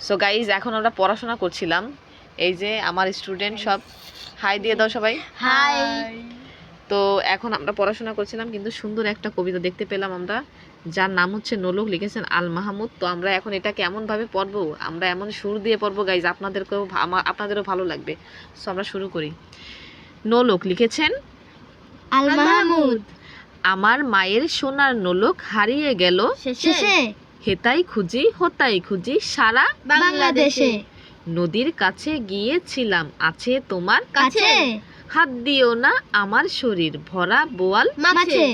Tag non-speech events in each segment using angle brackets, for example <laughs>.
So guys এখন আমরা পড়াশোনা করছিলাম। এই যে আমার স্টুডেন্ট সব হাই দিয়ে দাও সবাই। হাই তো এখন আমরা পড়াশোনা করছিলাম কিন্তু সুন্দর একটা কবিতা দেখতে পেলাম আমরা যার নাম হচ্ছে নোলক লিখেছেন আল মাহমুদ। তো আমরা এখন এটা কেমনভাবে পড়ব? আমরা এমন সুর দিয়ে পড়ব গাইজ আপনাদেরকেও ভা- আমা- আপনাদেরও ভালো লাগবে। সো আমরা শুরু করি। নোলক লিখেছেন আল মাহমুদ। আমার মায়ের সোনার নোলক হারিয়ে গেল শেষে। হেতাই খুঁজি হোতাই খুঁজি সারা বাংলাদেশে। নদীর কাছে গিয়েছিলাম আছে তোমার কাছে। হাত দিও না আমার শরীর ভরা বোয়াল মাছে।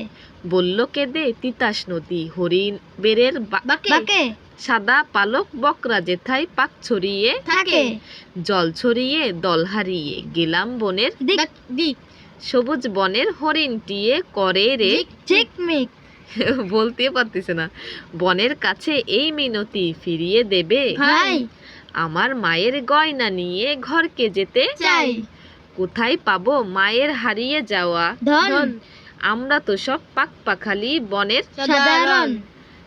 বলল কেঁদে তিতাস নদী হরিণ বেরের বাকে। সাদা পালক বকরা জেথাই পাক ছড়িয়ে থাকে। জল ছড়িয়ে দল হারিয়ে গেলাম বনের দিক। সবুজ বনের হরিণটিয়ে করে রে। ঝিকমিক বলতে পারতেছে না। বনের কাছে এই মিনতি ফিরিয়ে দেবে। ভাই। আমার মায়ের গয়না নিয়ে ঘরকে যেতে চাই। কোথায় পাবো মায়ের হারিয়ে যাওয়া? ধন। আমরা তো সব পাক পাখালি বনের সাধারণ।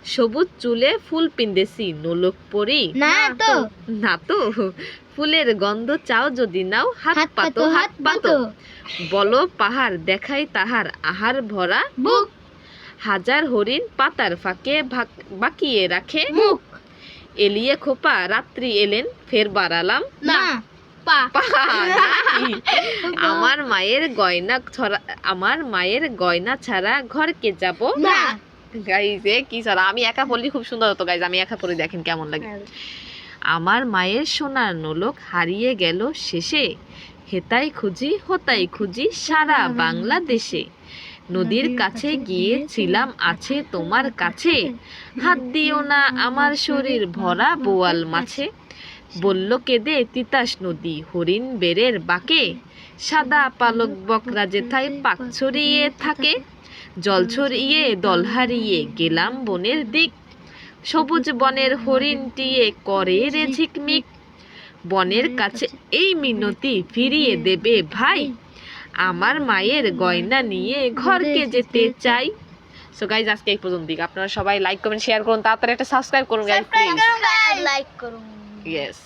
সবুজ চুলে ফুল পিন্দেছি নোলক পরি। না তো। না তো। ফুলের গন্ধ চাও যদি নাও হাত হাত পাতো হাত পাতো। বলো পাহাড় দেখাই তাহার আহার ভরা বুক। হাজার হরিণ পাতার ফাঁকে বাকিয়ে রাখে। মুখ। এলিয়ে খোপা রাত্রি এলেন ফের বাড়ালাম। না পা। পা, <laughs> আমার মায়ের গয়না ছড়া আমার মায়ের গয়না ছাড়া ঘরকে যাব না। গাইজ এ কি ছাড়া? আমি একা পড়লি খুব সুন্দর হতো গাইজ আমি একা পড়ে দেখেন কেমন লাগে। আমার মায়ের সোনার নোলক হারিয়ে গেল শেষে। হেতাই খুঁজি হোতাই খুঁজি সারা বাংলাদেশে। নদীর কাছে গিয়েছিলাম, আছে তোমার কাছে। হাত দিও না আমার শরীর ভরা বোয়াল মাছে। বলল, কেঁদে তিতাস নদী, হরিণ বেরের বাকে? সাদা পালক বকরা যেথায় পাক ছড়িয়ে থাকে। জল ছড়িয়ে দল হারিয়ে গেলাম বনের দিক। সবুজ বনের হরিণটিয়ে করে রে ঝিকমিক। বনের কাছে এই মিনতি ফিরিয়ে দেবে ভাই। আমার মায়ের গয়না নিয়ে ঘরকে যেতে চাই। সো গাইজ আজকে এই পর্যন্ত আপনারা সবাই লাইক কমেন্ট শেয়ার করুন। তাড়াতাড়ি একটা সাবস্ক্রাইব করুন গাইজ প্লিজ লাইক করুন। ইয়েস